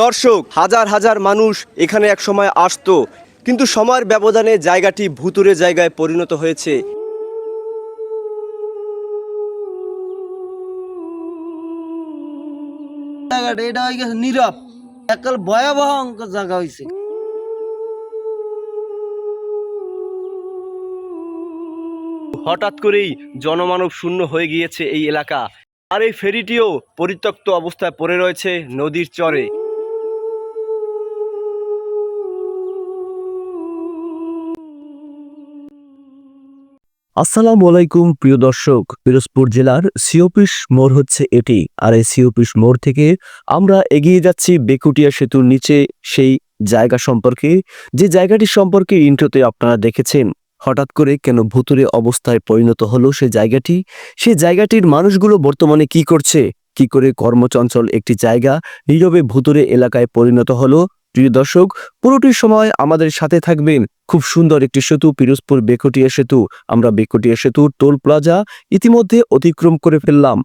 দর্শক হাজার হাজার মানুষ এখানে এক সময় আসতো। কিন্তু সময়ের ব্যবধানে জায়গাটি ভুতুরে জায়গায় পরিণত হয়েছে। জায়গাটা এটা হয়ে গেছে নীরব। একাল ভয়াবহ অঙ্ক জায়গা হয়েছে হঠাৎ করেই জনমানব শূন্য হয়ে গিয়েছে এই এলাকা। আর এই ফেরিটিও পরিত্যক্ত অবস্থায় পড়ে রয়েছে নদীর চরে। আসসালামু আলাইকুম, প্রিয় দর্শক। পিরোজপুর জেলার সিওপিস মোড় হচ্ছে এটি। আর এই সিওপিস মোড় থেকে আমরা এগিয়ে যাচ্ছি বেকুটিয়া সেতুর নিচে। সেই জায়গা সম্পর্কে, যে জায়গাটি সম্পর্কে ইন্ট্রোতে আপনারা দেখেছেন, হঠাৎ করে কেন ভুতুরে অবস্থায় পরিণত হলো সে জায়গাটি? সেই জায়গাটির মানুষগুলো বর্তমানে কি করছে? কি করে কর্মচঞ্চল একটি জায়গা নীরবে ভুতুরে এলাকায় পরিণত হলো? প্রিয় দর্শক পুরোটি সময় আমাদের সাথে থাকবেন খুব সুন্দর একটি সেতু, পিরোজপুর বেকুটিয়া সেতু। আমরা বেকুটিয়া সেতু টোল প্লাজা ইতিমধ্যে অতিক্রম করে ফেললাম।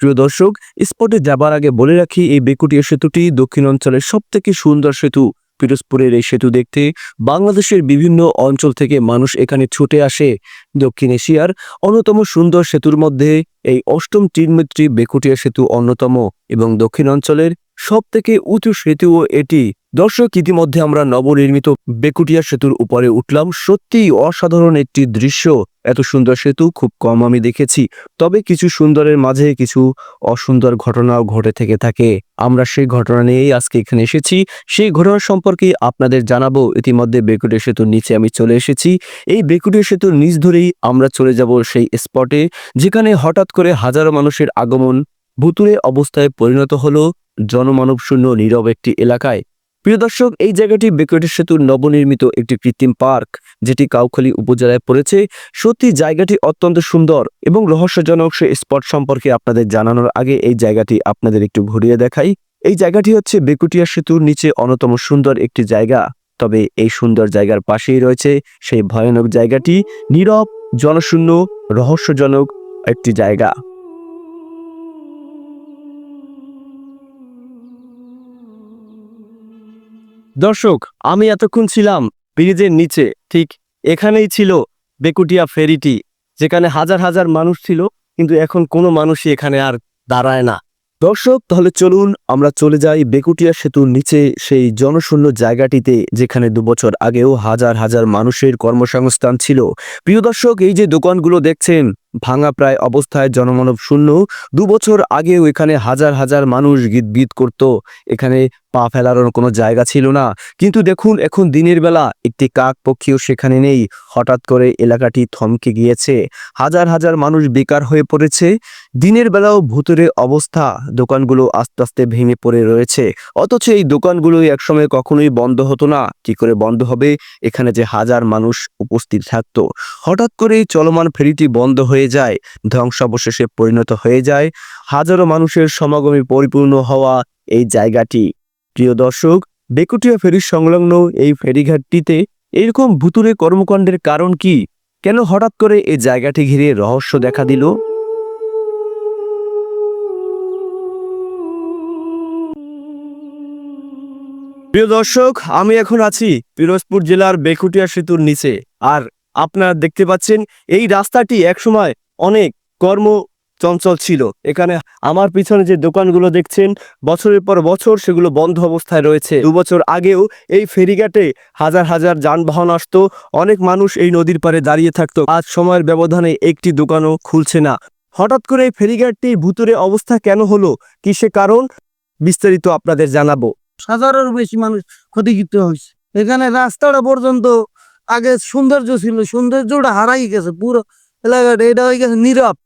প্রিয় দর্শক, স্পটে যাবার আগে বলে রাখি, এই বেকুটিয়া সেতুটি দক্ষিণ অঞ্চলের সব থেকে সুন্দর সেতু। পিরোজপুরের এই সেতু দেখতে বাংলাদেশের বিভিন্ন অঞ্চল থেকে মানুষ এখানে ছুটে আসে। দক্ষিণ এশিয়ার অন্যতম সুন্দর সেতুর মধ্যে এই অষ্টম তিনমিত্রী বেকুটিয়া সেতু অন্যতম এবং দক্ষিণ অঞ্চলের সব থেকে উঁচু সেতুও এটি। দর্শক, ইতিমধ্যে আমরা নবনির্মিত বেকুটিয়া সেতুর উপরে উঠলাম। সত্যিই অসাধারণ একটি দৃশ্য। এত সুন্দর সেতু, খুব কম আমি দেখেছি। তবে কিছু সুন্দরের মাঝে কিছু অসুন্দর ঘটনাও ঘটে থেকে থাকে। আমরা সেই ঘটনা নিয়েই আজকে এখানে এসেছি। সেই ঘটনা সম্পর্কে আপনাদের জানাব। ইতিমধ্যে বেকুটিয়া সেতুর নিচে আমি চলে এসেছি। এই বেকুটিয়া সেতুর নিচ ধরেই আমরা চলে যাব সেই স্পটে, যেখানে হঠাৎ করে হাজারো মানুষের আগমন ভুতুরে অবস্থায় পরিণত হলো। জনমানব শূন্য নীরব একটি এলাকায়। প্রিয় দর্শক, এই জায়গাটি বেকুটিয়া সেতুর নবনির্মিত একটি কৃত্রিম পার্ক, যেটি কাউখালী উপজেলায় পড়েছে। সত্যি, জায়গাটি অত্যন্ত সুন্দর এবং রহস্যজনক সে স্পট সম্পর্কে আপনাদের জানানোর আগে এই জায়গাটি আপনাদের একটু ঘুরিয়ে দেখাই। এই জায়গাটি হচ্ছে বেকুটিয়া সেতুর নিচে অন্যতম সুন্দর একটি জায়গা। তবে এই সুন্দর জায়গার পাশেই রয়েছে সেই ভয়ানক জায়গাটি। নীরব, জনশূন্য, রহস্যজনক একটি জায়গা। দর্শক, আমি এতক্ষণ ছিলাম ব্রিজের নিচে, ঠিক এখানেই ছিল বেকুটিয়া ফেরিটি, যেখানে হাজার হাজার মানুষ ছিল, কিন্তু এখন কোনো মানুষই এখানে আর দাঁড়ায় না। দর্শক, তাহলে চলুন আমরা চলে যাই বেকুটিয়া সেতুর নিচে, সেই জনশূন্য জায়গাটিতে, যেখানে দুবছর আগেও হাজার হাজার মানুষের কর্মসংস্থান ছিল। প্রিয় দর্শক, এই যে দোকানগুলো দেখছেন ভাঙা প্রায় অবস্থায় জনমানব শূন্য। দু বছর আগেও এখানে হাজার হাজার মানুষ গীত গীত করত। এখানে পা ফেলারও কোনো জায়গা ছিল না। কিন্তু দেখুন, এখন দিনের বেলা একটি কাক পক্ষীও সেখানে নেই। হঠাৎ করে এলাকাটি থমকে গিয়েছে। হাজার হাজার মানুষ বেকার হয়ে পড়েছে। দিনের বেলাও ভূতরে অবস্থা। দোকানগুলো আস্তে আস্তে ভেঙে পড়ে রয়েছে। অথচ এই দোকানগুলো একসময় কখনোই বন্ধ হতো না। কি করে বন্ধ হবে? এখানে যে হাজার মানুষ উপস্থিত থাকতো। হঠাৎ করে চলমান ফেরিটি বন্ধ হয়ে যায়, ধ্বংসাবশেষে পরিণত হয়ে যায়। হাজারো মানুষের সমাগমে পরিপূর্ণ হওয়া এই জায়গাটি। প্রিয় দর্শক, বেকুটিয়া ফেরির সংলগ্ন এই ফেরিঘাটটিতে এরকম ভুতুরে কর্মকাণ্ডের কারণ কি? কেন হঠাৎ করে এই জায়গাটি ঘিরে রহস্য দেখা দিল? প্রিয় দর্শক, আমি এখন আছি পিরোজপুর জেলার বেকুটিয়া সেতুর নিচে। আর আপনারা দেখতে পাচ্ছেন, এই রাস্তাটি একসময় অনেক কর্ম চঞ্চল ছিল। এখানে আমার পিছনে যে দোকানগুলো দেখছেন, বছরের পর বছর সেগুলো বন্ধ অবস্থায় রয়েছে। দু বছর আগেও এই ফেরিঘাটে হাজার হাজার যানবাহন আসতো, অনেক মানুষ এই নদীর পারে দাঁড়িয়ে থাকতো। আজ সময়ের ব্যবধানে একটি দোকানও খুলছে না। হঠাৎ করে এই ফেরিঘাটটি ভুতুরে অবস্থা কেন হলো? কিসে কারণ? বিস্তারিত আপনাদের জানাব। হাজারের বেশি মানুষ ক্ষতিগ্রস্ত হয়েছে। এখানে রাস্তাটা পর্যন্ত আগে সৌন্দর্য ছিল, সৌন্দর্যটা হারাই গেছে, পুরো এলাকাটা, এটা হয়ে গেছে নীরব।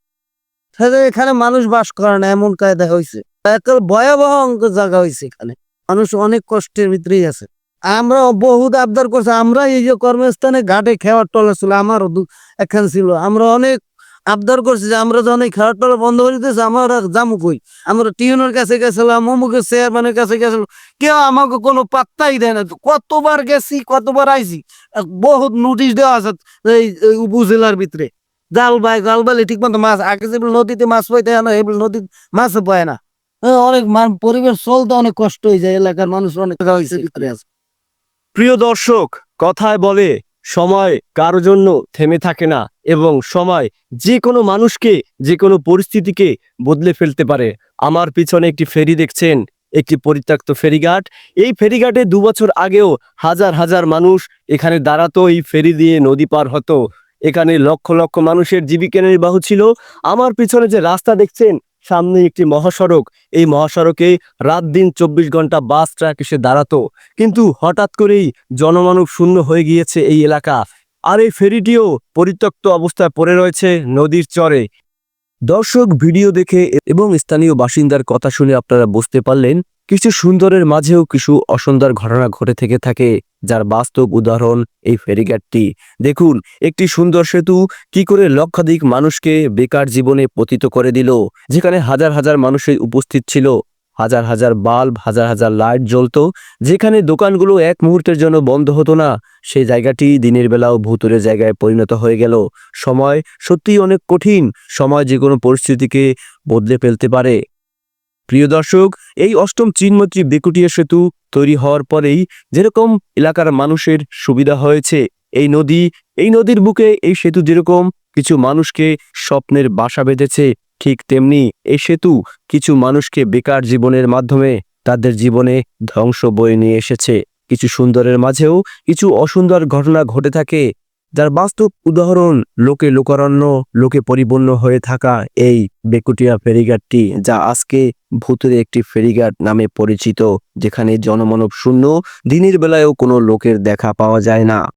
এখানে মানুষ বাস করে না, এমন কায়দা হয়েছে। ভয়াবহ অঙ্ক জায়গা হয়েছে এখানে। মানুষ অনেক কষ্টের ভিতরেই আছে। আমরা বহুত আবদার করছে আমরা এই যে কর্মস্থানে ঘাটে খেওয়ার টলা ছিল, আমারও একখান ছিল। আমরা অনেক আবদার করছি যে আমরা যখন এই টলা বন্ধ করে দিতেছি আমরা জামু কই? আমরা টিউনের কাছে গেছিলাম, অমুকের চেয়ারম্যানের কাছে গেছিলাম। কেউ আমাকে কোনো পাত্তাই দেয় না। কতবার গেছি, কতবার আইছি বহুত নোটিশ দেওয়া আছে এই উপজেলার ভিতরে। জাল বাই, জাল বাইলে ঠিক মতো মাছ, আগে যেগুলো নদীতে মাছ পাইতে না, এগুলো নদীতে মাছ পায় না। অনেক পরিবেশ চলতে অনেক কষ্ট হয়ে যায়, এলাকার মানুষ অনেক প্রিয় দর্শক, কথায় বলে সময় কারও জন্য থেমে থাকে না এবং সময় যে কোনো মানুষকে, যে কোনো পরিস্থিতিকে বদলে ফেলতে পারে। আমার পিছনে একটি ফেরি দেখছেন, একটি পরিত্যক্ত ফেরিঘাট। এই ফেরিঘাটে দু বছর আগেও হাজার হাজার মানুষ এখানে দাঁড়াতো, এই ফেরি দিয়ে নদী পার হতো। এখানে লক্ষ লক্ষ মানুষের জীবিকা নির্বাহ ছিল। আমার পিছনে যে রাস্তা দেখছেন সামনে একটি মহাসড়ক। এই মহাসড়কে রাত দিন চব্বিশ ঘণ্টা বাস ট্রাক এসে দাঁড়াতো। কিন্তু হঠাৎ করেই জনমানব শূন্য হয়ে গিয়েছে এই এলাকা। আর এই ফেরিটিও পরিত্যক্ত অবস্থায় পড়ে রয়েছে নদীর চরে। দর্শক, ভিডিও দেখে এবং স্থানীয় বাসিন্দার কথা শুনে আপনারা বুঝতে পারলেন কিছু সুন্দরের মাঝেও কিছু অসুন্দর ঘটনা ঘটে থেকে থাকে, যার বাস্তব উদাহরণ এই ফেরিঘাটটি। দেখুন, একটি সুন্দর সেতু কি করে লক্ষাধিক মানুষকে বেকার জীবনে পতিত করে দিল, যেখানে হাজার হাজার মানুষের উপস্থিত ছিল। হাজার হাজার বাল্ব, হাজার হাজার লাইট জ্বলতো, যেখানে দোকানগুলো এক মুহূর্তের জন্য বন্ধ হতো না। সেই জায়গাটি দিনের বেলাও ভূতুরের জায়গায় পরিণত হয়ে গেল। সময় সত্যিই অনেক কঠিন। সময় যে কোনো পরিস্থিতিকে বদলে ফেলতে পারে। প্রিয় দর্শক, এই অষ্টম চিনমন্ত্রী বেকুটিয়া সেতু তৈরি হওয়ার পরেই যেরকম এলাকার মানুষের সুবিধা হয়েছে, এই নদী, এই নদীর বুকে এই সেতু যেরকম কিছু মানুষকে স্বপ্নের বাসা বেঁধেছে, ঠিক তেমনি এই সেতু কিছু মানুষকে বেকার জীবনের মাধ্যমে তাদের জীবনে ধ্বংস বয়ে নিয়ে এসেছে। কিছু সুন্দরের মাঝেও কিছু অসুন্দর ঘটনা ঘটে থাকে যার বাস্তব উদাহরণ লোকে লোকারণ্য, লোকে পরিপূর্ণ হয়ে থাকা এই বেকুটিয়া ফেরিঘাটটি যা আজকে ভূতের একটি ফেরিঘাট নামে পরিচিত, যেখানে জনমানব শূন্য, দিনের বেলায়ও কোনো লোকের দেখা পাওয়া যায় না।